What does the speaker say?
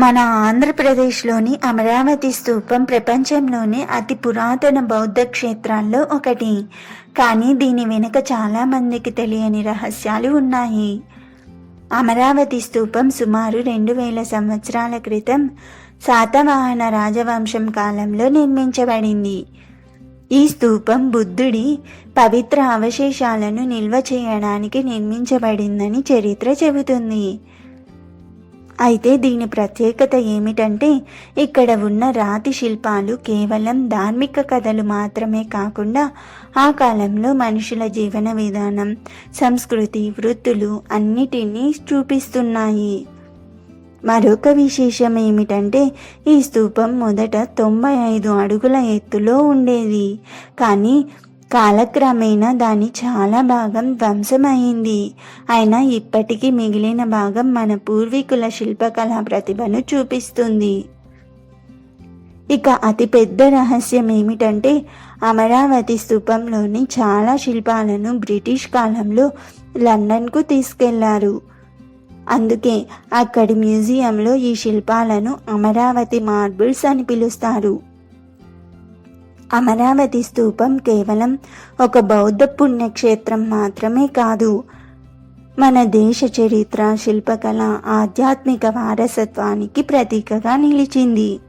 మన ఆంధ్రప్రదేశ్లోని అమరావతి స్తూపం ప్రపంచంలోనే అతి పురాతన బౌద్ధ క్షేత్రాల్లో ఒకటి. కానీ దీని వెనుక చాలా మందికి తెలియని రహస్యాలు ఉన్నాయి. అమరావతి స్తూపం సుమారు రెండు వేల సంవత్సరాల క్రితం శాతవాహన రాజవంశం కాలంలో నిర్మించబడింది. ఈ స్తూపం బుద్ధుడి పవిత్ర అవశేషాలను నిల్వ చేయడానికి నిర్మించబడిందని చరిత్ర చెబుతుంది. అయితే దీని ప్రత్యేకత ఏమిటంటే ఇక్కడ ఉన్న రాతి శిల్పాలు కేవలం ధార్మిక కథలు మాత్రమే కాకుండా ఆ కాలంలో మనుషుల జీవన విధానం సంస్కృతి వృత్తులు అన్నిటినీ చూపిస్తున్నాయి. మరొక విశేషం ఏమిటంటే ఈ స్తూపం మొదట తొంభై ఐదు అడుగుల ఎత్తులో ఉండేది. కానీ కాలక్రమేణా దాని చాలా భాగం ధ్వంసమైంది అయినా ఇప్పటికీ మిగిలిన భాగం మన పూర్వీకుల శిల్పకళా ప్రతిభను చూపిస్తుంది. ఇక అతిపెద్ద రహస్యం ఏమిటంటే అమరావతి స్తూపంలోని చాలా శిల్పాలను బ్రిటిష్ కాలంలో లండన్కు తీసుకెళ్ళారు. అందుకే అక్కడి మ్యూజియంలో ఈ శిల్పాలను అమరావతి మార్బుల్స్ అని పిలుస్తారు. అమరావతి స్తూపం కేవలం ఒక బౌద్ధ పుణ్యక్షేత్రం మాత్రమే కాదు. మన దేశ చరిత్ర శిల్పకళ ఆధ్యాత్మిక వారసత్వానికి ప్రతీకగా నిలిచింది.